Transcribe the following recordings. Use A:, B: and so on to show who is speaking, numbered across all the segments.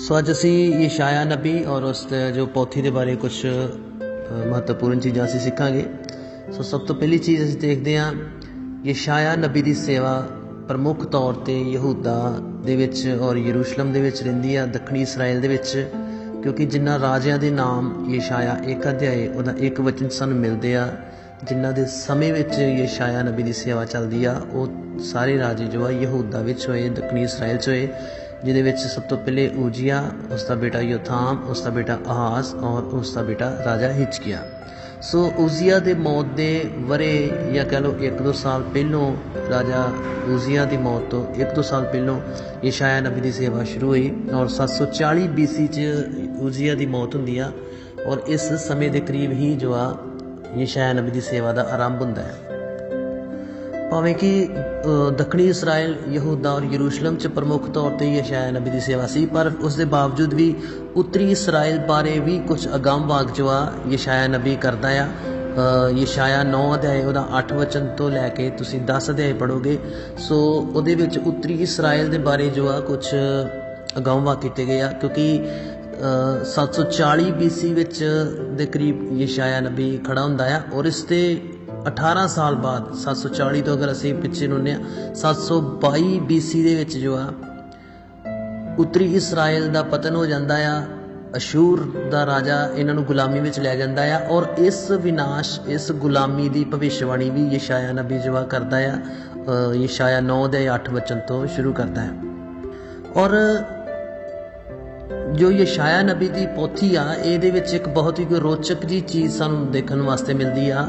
A: ਸੋ ਅੱਜ ਅਸੀਂ ਯਸ਼ਾਇਆ ਨਬੀ ਔਰ ਉਸ ਦੇ ਜੋ ਪੋਥੀ ਦੇ ਬਾਰੇ ਕੁਝ ਮਹੱਤਵਪੂਰਨ ਚੀਜ਼ਾਂ ਅਸੀਂ ਸਿੱਖਾਂਗੇ। ਸੋ ਸਭ ਤੋਂ ਪਹਿਲੀ ਚੀਜ਼ ਅਸੀਂ ਦੇਖਦੇ ਹਾਂ ਯਸ਼ਾਇਆ ਨਬੀ ਦੀ ਸੇਵਾ ਪ੍ਰਮੁੱਖ ਤੌਰ ਤੇ ਯਹੂਦਾ ਦੇ ਵਿੱਚ ਔਰ ਯਰੂਸ਼ਲਮ ਦੇ ਵਿੱਚ ਰਹਿੰਦੀ ਆ, ਦੱਖਣੀ ਇਸਰਾਇਲ ਦੇ ਵਿੱਚ, ਕਿਉਂਕਿ ਜਿਨ੍ਹਾਂ ਰਾਜਿਆਂ ਦੇ ਨਾਮ ਯਸ਼ਾਇਆ ਇੱਕ ਅਧਿਆਏ, ਉਹਦਾ ਇੱਕ ਵਚਨ ਸਾਨੂੰ ਮਿਲਦੇ ਆ ਜਿਨ੍ਹਾਂ ਦੇ ਸਮੇਂ ਵਿੱਚ ਯਸ਼ਾਇਆ ਨਬੀ ਦੀ ਸੇਵਾ ਚੱਲਦੀ ਆ, ਉਹ ਸਾਰੇ ਰਾਜੇ ਜੋ ਆ ਯਹੂਦਾ ਵਿੱਚ ਹੋਏ, ਦੱਖਣੀ ਇਸਰਾਇਲ 'ਚ ਹੋਏ ਜਿਹਦੇ ਵਿੱਚ ਸਭ ਤੋਂ ਪਹਿਲੇ ਉਜੀਆ ਉਸ ਦਾ ਬੇਟਾ ਯੋਥਾਮ, ਉਸ ਦਾ ਬੇਟਾ ਆਹਾਸ ਔਰ ਉਸ ਦਾ ਬੇਟਾ ਰਾਜਾ ਹਿਚਕੀਆ। ਸੋ ਉਜ਼ੀਆ ਦੇ ਮੌਤ ਦੇ ਵਰੇ ਜਾਂ ਕਹ ਲਓ 1-2 ਸਾਲ ਪਹਿਲੋਂ ਰਾਜਾ ਉਜ਼ੀਆ ਦੀ ਮੌਤ ਤੋਂ 1-2 ਸਾਲ ਪਹਿਲੋਂ ਯਸ਼ਾਇਆ ਨਬੀ ਦੀ ਸੇਵਾ ਸ਼ੁਰੂ ਹੋਈ ਔਰ 740 BC ਚ ਉਜ਼ੀਆ ਦੀ ਮੌਤ ਹੁੰਦੀ ਆ ਔਰ ਇਸ ਸਮੇਂ ਦੇ ਕਰੀਬ ਹੀ ਜੋ ਆ ਯਸ਼ਾਇਆ ਨਬੀ ਦੀ ਸੇਵਾ ਦਾ ਆਰੰਭ ਹੁੰਦਾ ਹੈ। ਭਾਵੇਂ ਕਿ ਦੱਖਣੀ ਇਸਰਾਇਲ, ਯਹੂਦਾ ਔਰ ਯਰੂਸ਼ਲਮ ਚ ਪ੍ਰਮੁੱਖ ਤੌਰ ਤੇ ਯਸ਼ਾਇਆ ਨਬੀ ਦੀ ਸੇਵਾ ਸੀ, ਪਰ ਉਸ ਦੇ ਬਾਵਜੂਦ ਵੀ ਉੱਤਰੀ ਇਸਰਾਇਲ ਬਾਰੇ ਵੀ ਕੁਝ ਅਗੰਮ ਵਾਕ ਜੋ ਆ ਯਸ਼ਾਇਆ ਨਬੀ ਕਰਦਾ ਆ। ਯਸ਼ਾਇਆ 9 ਅਧਿਆਏ ਉਹਦਾ 8 ਵਚਨ ਤੋਂ ਲੈ ਕੇ ਤੁਸੀਂ 10 ਅਧਿਆਏ ਪੜੋਗੇ ਸੋ ਉਹਦੇ ਵਿੱਚ ਉੱਤਰੀ ਇਸਰਾਇਲ ਦੇ ਬਾਰੇ ਜੋ ਆ ਕੁਝ ਅਗੰਮ ਵਾਕ ਕੀਤੇ ਗਏ ਆ, ਕਿਉਂਕਿ 740 BC ਵਿੱਚ ਦੇ ਕਰੀਬ ਯਸ਼ਾਇਆ ਨਬੀ ਖੜਾ ਹੁੰਦਾ ਆ ਔਰ ਇਸ ਤੇ 18 ਸਾਲ ਬਾਅਦ 740 ਤੋਂ ਅਗਰ ਅਸੀਂ ਪਿੱਛੇ ਨੂੰ ਨੇ 722 BC ਦੇ ਵਿੱਚ ਜੋ ਆ, ਉੱਤਰੀ ਇਸਰਾਇਲ ਦਾ ਪਤਨ ਹੋ ਜਾਂਦਾ ਆ, ਅਸ਼ੂਰ ਦਾ ਰਾਜਾ ਇਹਨਾਂ ਨੂੰ ਗੁਲਾਮੀ ਵਿੱਚ ਲੈ ਜਾਂਦਾ ਆ ਔਰ ਇਸ ਵਿਨਾਸ਼, ਇਸ ਗੁਲਾਮੀ ਦੀ ਭਵਿੱਖਬਾਣੀ ਵੀ ਯਸ਼ਾਇਆ ਨਬੀ ਜਵਾ ਕਰਦਾ ਆ ਯਸ਼ਾਇਆ 9 ਦੇ 8 ਵਚਨ ਤੋਂ ਸ਼ੁਰੂ ਕਰਦਾ ਹੈ। ਔਰ ਜੋ ਯਸ਼ਾਇਆ ਨਬੀ ਦੀ ਪੋਥੀ ਆ, ਇਹਦੇ ਵਿੱਚ ਇੱਕ ਬਹੁਤ ਹੀ ਰੋਚਕ ਜੀ ਚੀਜ਼ ਸਾਨੂੰ ਦੇਖਣ ਵਾਸਤੇ ਮਿਲਦੀ ਆ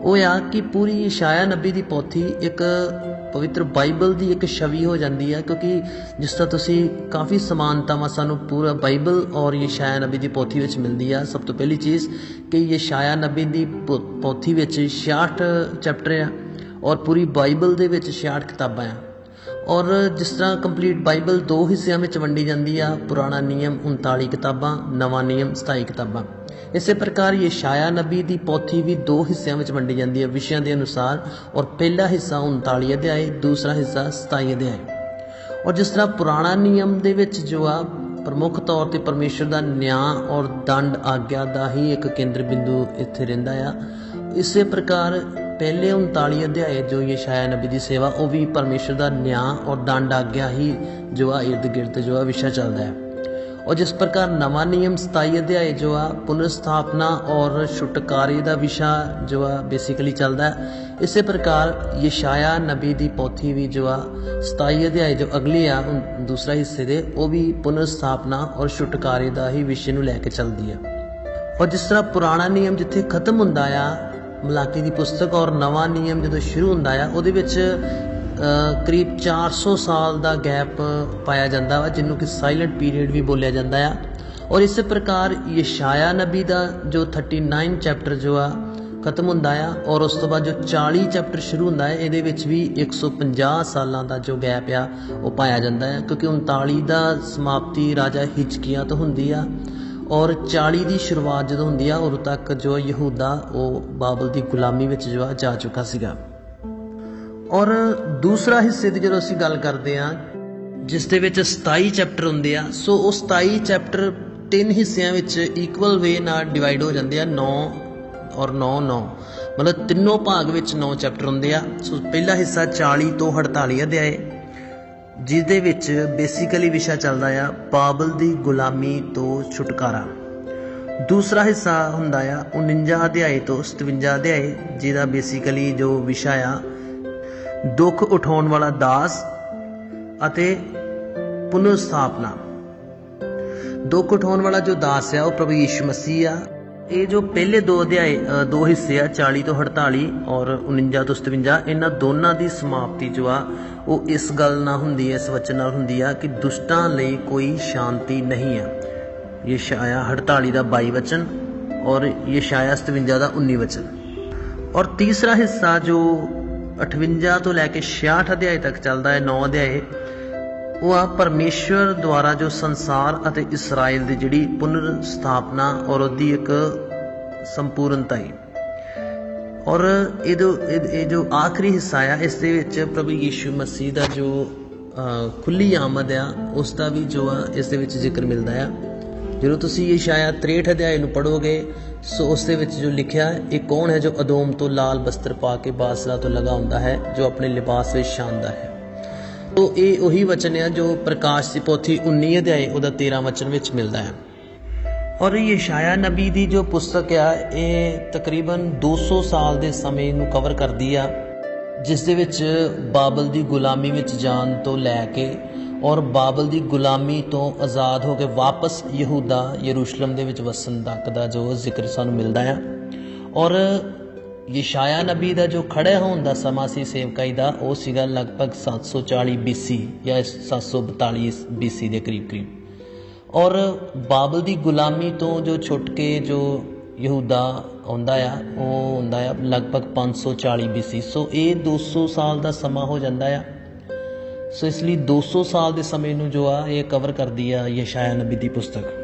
A: ਉਹ ਆ ਕਿ ਪੂਰੀ ਯਸ਼ਾਇਆ ਨਬੀ ਦੀ ਪੋਥੀ ਇੱਕ ਪਵਿੱਤਰ ਬਾਈਬਲ ਦੀ ਇੱਕ ਛਵੀ ਹੋ ਜਾਂਦੀ ਹੈ ਕਿਉਂਕਿ ਜਿਸ ਤਰ੍ਹਾਂ ਤੁਸੀਂ ਕਾਫੀ ਸਮਾਨਤਾਵਾਂ ਸਾਨੂੰ ਪੂਰਾ ਬਾਈਬਲ ਔਰ ਯਸ਼ਾਇਆ ਨਬੀ ਦੀ ਪੋਥੀ ਵਿੱਚ ਮਿਲਦੀ ਆ। ਸਭ ਤੋਂ ਪਹਿਲੀ ਚੀਜ਼ ਕਿ ਯਸ਼ਾਇਆ ਨਬੀ ਦੀ ਪੋਥੀ ਵਿੱਚ 66 ਚੈਪਟਰ ਆ ਔਰ ਪੂਰੀ ਬਾਈਬਲ ਦੇ ਵਿੱਚ 66 ਕਿਤਾਬਾਂ ਆ। ਔਰ ਜਿਸ ਤਰ੍ਹਾਂ ਕੰਪਲੀਟ ਬਾਈਬਲ ਦੋ ਹਿੱਸਿਆਂ ਵਿੱਚ ਵੰਡੀ ਜਾਂਦੀ ਆ, ਪੁਰਾਣਾ ਨਿਯਮ 39 ਕਿਤਾਬਾਂ, ਨਵਾਂ ਨਿਯਮ 27 ਕਿਤਾਬਾਂ। ਇਸੇ ਪ੍ਰਕਾਰ ਯਸ਼ਾਇਆ ਨਬੀ ਦੀ ਪੋਥੀ ਵੀ ਦੋ ਹਿੱਸਿਆਂ ਵਿੱਚ ਵੰਡੀ ਜਾਂਦੀ ਹੈ ਵਿਸ਼ਿਆਂ ਦੇ ਅਨੁਸਾਰ, ਔਰ ਪਹਿਲਾ ਹਿੱਸਾ 39 ਅਧਿਆਏ, ਦੂਸਰਾ ਹਿੱਸਾ 27 ਅਧਿਆਏ। ਔਰ ਜਿਸ ਤਰ੍ਹਾਂ ਪੁਰਾਣਾ ਨਿਯਮ ਦੇ ਵਿੱਚ ਜੋ ਆ, ਪ੍ਰਮੁੱਖ ਤੌਰ ਤੇ ਪਰਮੇਸ਼ਰ ਦਾ ਨਿਆਂ ਔਰ ਦੰਡ ਆਗਿਆ ਦਾ ਹੀ ਇੱਕ ਕੇਂਦਰ ਬਿੰਦੂ ਇੱਥੇ ਰਹਿੰਦਾ ਆ, ਇਸੇ ਪ੍ਰਕਾਰ ਪਹਿਲੇ 39 ਅਧਿਆਏ ਜੋ ਯਸ਼ਾਇਆ ਨਬੀ ਦੀ ਸੇਵਾ, ਉਹ ਵੀ ਪਰਮੇਸ਼ਰ ਦਾ ਨਿਆਂ ਔਰ ਦੰਡ ਆਗਿਆ ਹੀ ਜੋ ਆ ird ਗਿਰਦ ਜੋ ਆ ਵਿਸ਼ਾ ਚੱਲਦਾ ਹੈ। ਔਰ ਜਿਸ ਪ੍ਰਕਾਰ ਨਵਾਂ ਨਿਯਮ 27 ਅਧਿਆਏ ਜੋ ਆ ਪੁਨਰ ਸਥਾਪਨਾ ਔਰ ਛੁਟਕਾਰੇ ਦਾ ਵਿਸ਼ਾ ਜੋ ਆ ਬੇਸਿਕਲੀ ਚੱਲਦਾ ਹੈ, ਇਸੇ ਪ੍ਰਕਾਰ ਯਸ਼ਾਇਆ ਨਬੀ ਦੀ ਪੋਥੀ ਵੀ ਜੋ ਆ 27 ਅਧਿਆਏ ਜੋ ਅਗਲੇ ਆ ਦੂਸਰਾ ਹਿੱਸੇ ਦੇ, ਉਹ ਵੀ ਪੁਨਰ ਸਥਾਪਨਾ ਔਰ ਛੁਟਕਾਰੇ ਦਾ ਹੀ ਵਿਸ਼ੇ ਨੂੰ ਲੈ ਕੇ ਚੱਲਦੀ ਹੈ। ਔਰ ਜਿਸ ਤਰ੍ਹਾਂ ਪੁਰਾਣਾ ਨਿਯਮ ਜਿੱਥੇ ਖਤਮ ਹੁੰਦਾ ਆ ਮਲਾਕੀ ਦੀ ਪੁਸਤਕ ਔਰ ਨਵਾਂ ਨਿਯਮ ਜਦੋਂ ਸ਼ੁਰੂ ਹੁੰਦਾ ਆ, ਉਹਦੇ ਵਿੱਚ ਕਰੀਬ 400 ਸਾਲ ਦਾ ਗੈਪ ਪਾਇਆ ਜਾਂਦਾ ਵਾ, ਜਿਹਨੂੰ ਕਿ ਸਾਇਲੈਂਟ ਪੀਰੀਅਡ ਵੀ ਬੋਲਿਆ ਜਾਂਦਾ ਆ। ਔਰ ਇਸੇ ਪ੍ਰਕਾਰ ਯਸ਼ਾਇਆ ਨਬੀ ਦਾ ਜੋ 39 ਚੈਪਟਰ ਜੋ ਆ, ਖਤਮ ਹੁੰਦਾ ਆ, ਔਰ ਉਸ ਤੋਂ ਬਾਅਦ ਜੋ 40 ਚੈਪਟਰ ਸ਼ੁਰੂ ਹੁੰਦਾ ਹੈ ਇਹਦੇ ਵਿੱਚ ਵੀ 150 ਸਾਲਾਂ ਦਾ ਜੋ ਗੈਪ ਆ, ਉਹ ਪਾਇਆ ਜਾਂਦਾ ਹੈ ਕਿਉਂਕਿ 39 ਦਾ ਸਮਾਪਤੀ ਰਾਜਾ ਹਿਚਕੀਆਂ ਤੋਂ ਹੁੰਦੀ ਆ ਔਰ 40 ਦੀ ਸ਼ੁਰੂਆਤ ਜਦੋਂ ਹੁੰਦੀ ਆ, ਉਦੋਂ ਤੱਕ ਜੋ ਯਹੂਦਾ, ਉਹ ਬਾਬਲ ਦੀ ਗੁਲਾਮੀ ਵਿੱਚ ਜੋ ਆ, ਜਾ ਚੁੱਕਾ ਸੀਗਾ। ਔਰ ਦੂਸਰਾ ਹਿੱਸੇ ਦੀ ਜਦੋਂ ਅਸੀਂ ਗੱਲ ਕਰਦੇ ਆ, ਜਿਸ ਦੇ ਵਿੱਚ 27 ਚੈਪਟਰ ਹੁੰਦੇ ਆ, ਸੋ ਉਹ 27 ਚੈਪਟਰ ਤਿੰਨ ਹਿੱਸਿਆਂ ਵਿੱਚ ਇਕੁਅਲ ਵੇ ਨਾਲ ਡਿਵਾਈਡ ਹੋ ਜਾਂਦੇ ਆ 9 ਔਰ 9 9 ਮਤਲਬ ਤਿੰਨੋਂ ਭਾਗ ਵਿੱਚ 9 ਚੈਪਟਰ ਹੁੰਦੇ ਆ, ਸੋ ਪਹਿਲਾ ਹਿੱਸਾ 40 ਤੋਂ 48 ਅਧਿਆਏ ਜਿਸ ਦੇ ਵਿੱਚ ਬੇਸਿਕਲੀ ਵਿਸ਼ਾ ਚੱਲਦਾ ਆ ਬਾਬਲ ਦੀ ਗੁਲਾਮੀ ਤੋਂ ਛੁਟਕਾਰਾ। ਦੂਸਰਾ ਹਿੱਸਾ ਹੁੰਦਾ ਆ 49 ਅਧਿਆਏ ਤੋਂ 57 ਅਧਿਆਏ, ਜਿਹਦਾ ਬੇਸਿਕਲੀ ਜੋ ਵਿਸ਼ਾ ਆ, ਦੁੱਖ ਉਠਾਉਣ ਵਾਲਾ ਦਾਸ ਅਤੇ ਪੁਨਰ ਸਥਾਪਨਾ ਦੁੱਖ ਉਠਾਉਣ ਵਾਲਾ ਜੋ ਦਾਸ ਆ, ਉਹ ਪ੍ਰਭੂ ਯਿਸੂ ਮਸੀਹ ਆ ਇਹ ਜੋ ਪਹਿਲੇ ਦੋ ਅਧਿਆਏ ਦੋ ਹਿੱਸੇ ਆ 40 ਤੋਂ 48 ਔਰ 49 ਤੋਂ 57 ਇਹਨਾਂ ਦੋਨਾਂ ਦੀ ਸਮਾਪਤੀ ਜੋ ਆ, ਉਹ ਇਸ ਗੱਲ ਨਾਲ ਹੁੰਦੀ ਹੈ, ਇਸ ਵਚਨ ਨਾਲ ਹੁੰਦੀ ਆ ਕਿ ਦੁਸ਼ਟਾਂ ਲਈ ਕੋਈ ਸ਼ਾਂਤੀ ਨਹੀਂ ਆ ਯਸ਼ਾਇਆ 48 ਦਾ 22 ਵਚਨ ਔਰ ਯਸ਼ਾਇਆ 57 ਦਾ 19 ਵਚਨ। ਔਰ ਤੀਸਰਾ ਹਿੱਸਾ ਜੋ 58 ਤੋਂ ਲੈ ਕੇ 66 ਅਧਿਆਏ ਤੱਕ ਚੱਲਦਾ ਹੈ 9 ਅਧਿਆਏ ਉਹ ਆ ਪਰਮੇਸ਼ਵਰ ਦੁਆਰਾ ਜੋ ਸੰਸਾਰ ਅਤੇ ਇਸਰਾਇਲ ਦੀ ਜਿਹੜੀ ਪੁਨਰ ਸਥਾਪਨਾ ਔਰ ਉਹਦੀ ਇੱਕ ਸੰਪੂਰਨਤਾ ਹੈ। ਔਰ ਇਹ ਜੋ ਇਹ ਜੋ ਆਖਰੀ ਹਿੱਸਾ ਆ ਇਸ ਦੇ ਵਿੱਚ ਪ੍ਰਭੂ ਯੀਸ਼ੂ ਮਸੀਹ ਦਾ ਜੋ ਅ, ਖੁੱਲੀ ਆਮਦ ਆ ਉਸ ਦਾ ਵੀ ਜੋ ਆ ਇਸ ਦੇ ਵਿੱਚ ਜ਼ਿਕਰ ਮਿਲਦਾ ਆ। ਜਦੋਂ ਤੁਸੀਂ ਯਸ਼ਾਇਆ 63 ਅਧਿਆਇ ਨੂੰ ਪੜੋਗੇ ਸੋ ਉਸ ਦੇ ਵਿੱਚ ਜੋ ਲਿਖਿਆ ਇਹ ਕੌਣ ਹੈ ਜੋ ਅਦੋਮ ਤੋਂ ਲਾਲ ਬਸਤਰ ਪਾ ਕੇ ਬਾਸਰਾ ਤੋਂ ਲਗਾ ਹੁੰਦਾ ਹੈ ਜੋ ਆਪਣੇ ਲਿਬਾਸ ਵਿੱਚ ਸ਼ਾਨਦਾ ਹੈ? ਤੋ ਇਹ ਉਹੀ ਵਚਨ ਆ ਜੋ ਪ੍ਰਕਾਸ਼ ਦੀ ਪੋਥੀ 19 ਅਧਿਆਏ ਉਹਦਾ 13 ਵਚਨ ਵਿੱਚ ਮਿਲਦਾ ਹੈ। ਔਰ ਇਹ ਯਸ਼ਾਇਆ ਨਬੀ ਦੀ ਜੋ ਪੁਸਤਕ ਆ, ਇਹ ਤਕਰੀਬਨ 200 ਸਾਲ ਦੇ ਸਮੇਂ ਨੂੰ ਕਵਰ ਕਰਦੀ ਆ, ਜਿਸ ਦੇ ਵਿੱਚ ਬਾਬਲ ਦੀ ਗੁਲਾਮੀ ਵਿੱਚ ਜਾਣ ਤੋਂ ਲੈ ਕੇ ਔਰ ਬਾਬਲ ਦੀ ਗੁਲਾਮੀ ਤੋਂ ਆਜ਼ਾਦ ਹੋ ਕੇ ਵਾਪਸ ਯਹੂਦਾ ਯਰੂਸ਼ਲਮ ਦੇ ਵਿੱਚ ਵਸਣ ਤੱਕ ਦਾ ਜੋ ਜ਼ਿਕਰ ਸਾਨੂੰ ਮਿਲਦਾ ਆ। ਔਰ ਯਸ਼ਾਇਆ ਨਬੀ ਦਾ ਜੋ ਖੜੇ ਹੋਣ ਦਾ ਸਮਾਂ ਸੀ ਸੇਵਕਾਈ ਦਾ, ਉਹ ਸੀਗਾ ਲਗਭਗ 740 BC ਜਾਂ 742 BC ਦੇ ਕਰੀਬ ਕਰੀਬ। ਔਰ ਬਾਬਲ ਦੀ ਗੁਲਾਮੀ ਤੋਂ ਜੋ ਛੁੱਟ ਕੇ ਜੋ ਯਹੂਦਾ ਆਉਂਦਾ ਆ, ਉਹ ਹੁੰਦਾ ਆ ਲਗਭਗ 540 BC ਸੋ ਇਹ 200 ਸਾਲ ਦਾ ਸਮਾਂ ਹੋ ਜਾਂਦਾ ਆ। ਸੋ ਇਸ ਲਈ 200 ਸਾਲ ਦੇ ਸਮੇਂ ਨੂੰ ਜੋ ਆ, ਇਹ ਕਵਰ ਕਰਦੀ ਆ ਯਸ਼ਾਇਆ ਨਬੀ ਦੀ ਪੁਸਤਕ।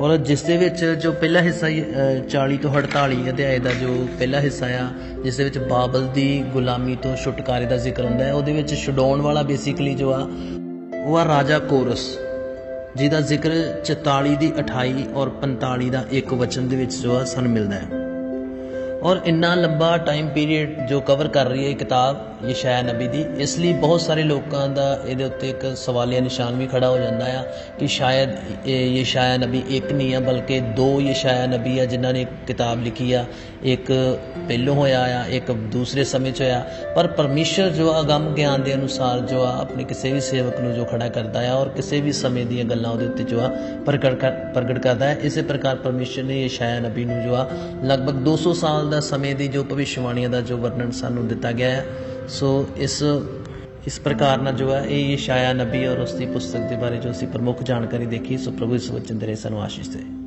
A: ਔਰ ਜਿਸ ਦੇ ਵਿੱਚ ਜੋ ਪਹਿਲਾ ਹਿੱਸਾ ਅਹ, 40 ਤੋਂ 48 ਅਧਿਆਏ ਦਾ ਜੋ ਪਹਿਲਾ ਹਿੱਸਾ ਆ ਜਿਸ ਦੇ ਵਿੱਚ ਬਾਬਲ ਦੀ ਗੁਲਾਮੀ ਤੋਂ ਛੁਟਕਾਰੇ ਦਾ ਜ਼ਿਕਰ ਹੁੰਦਾ ਹੈ ਉਹਦੇ ਵਿੱਚ ਛਡਾਉਣ ਵਾਲਾ ਬੇਸਿਕਲੀ ਜੋ ਆ ਉਹ ਆ ਰਾਜਾ ਕੋਰਸ ਜਿਹਦਾ ਜ਼ਿਕਰ 44 ਦੀ 28 ਔਰ 45 ਦਾ ਇੱਕ ਵਚਨ ਦੇ ਵਿੱਚ ਜੋ ਆ ਸਾਨੂੰ ਮਿਲਦਾ ਹੈ। ਔਰ ਇੰਨਾ ਲੰਬਾ ਟਾਈਮ ਪੀਰੀਅਡ ਜੋ ਕਵਰ ਕਰ ਰਹੀ ਹੈ ਇਹ ਕਿਤਾਬ ਯਸ਼ਾਇਆ ਨਬੀ ਦੀ, ਇਸ ਲਈ ਬਹੁਤ ਸਾਰੇ ਲੋਕਾਂ ਦਾ ਇਹਦੇ ਉੱਤੇ ਇੱਕ ਸਵਾਲੀਆ ਨਿਸ਼ਾਨ ਵੀ ਖੜਾ ਹੋ ਜਾਂਦਾ ਆ ਕਿ ਸ਼ਾਇਦ ਇਹ ਯਸ਼ਾਇਆ ਨਬੀ ਇੱਕ ਨਹੀਂ ਆ, ਬਲਕਿ ਦੋ ਯਸ਼ਾਇਆ ਨਬੀ ਆ ਜਿਨ੍ਹਾਂ ਨੇ ਕਿਤਾਬ ਲਿਖੀ ਆ। ਇੱਕ ਪਹਿਲੋਂ ਹੋਇਆ ਆ, ਇੱਕ ਦੂਸਰੇ ਸਮੇਂ 'ਚ ਹੋਇਆ। ਪਰ ਪਰਮੇਸ਼ਰ ਜੋ ਅਗੰਮ ਗਿਆਨ ਦੇ ਅਨੁਸਾਰ ਜੋ ਆ, ਆਪਣੇ ਕਿਸੇ ਵੀ ਸੇਵਕ ਨੂੰ ਜੋ ਖੜਾ ਕਰਦਾ ਆ ਔਰ ਕਿਸੇ ਵੀ ਸਮੇਂ ਦੀਆਂ ਗੱਲਾਂ ਉਹਦੇ ਉੱਤੇ ਜੋ ਆ ਪ੍ਰਗਟ ਕਰ- ਪ੍ਰਗਟ ਕਰਦਾ ਹੈ ਇਸੇ ਪ੍ਰਕਾਰ ਪਰਮੇਸ਼ਰ ਨੇ ਯਸ਼ਾਇਆ ਨਬੀ ਨੂੰ ਜੋ ਆ, ਲਗਭਗ 200 ਸਾਲ ਦਾ ਸਮੇਂ ਦੀ ਜੋ ਭਵਿੱਖਬਾਣੀਆਂ ਦਾ ਜੋ ਵਰਣਨ ਸਾਨੂੰ ਦਿੱਤਾ ਗਿਆ ਹੈ, ਸੋ ਇਸ ਇਸ ਪ੍ਰਕਾਰ ਨਾਲ ਜੋ ਹੈ, ਇਹ ਯਸ਼ਾਇਆ ਨਬੀ ਔਰ ਉਸ ਦੀ ਪੁਸਤਕ ਦੇ ਬਾਰੇ ਜੋ ਅਸੀਂ ਪ੍ਰਮੁੱਖ ਜਾਣਕਾਰੀ ਦੇਖੀ, ਸੋ ਪ੍ਰਭੂ ਇਸ ਵਚਨ ਦੇ ਸਾਨੂੰ ਆਸ਼ੀਸ਼ ਦੇ।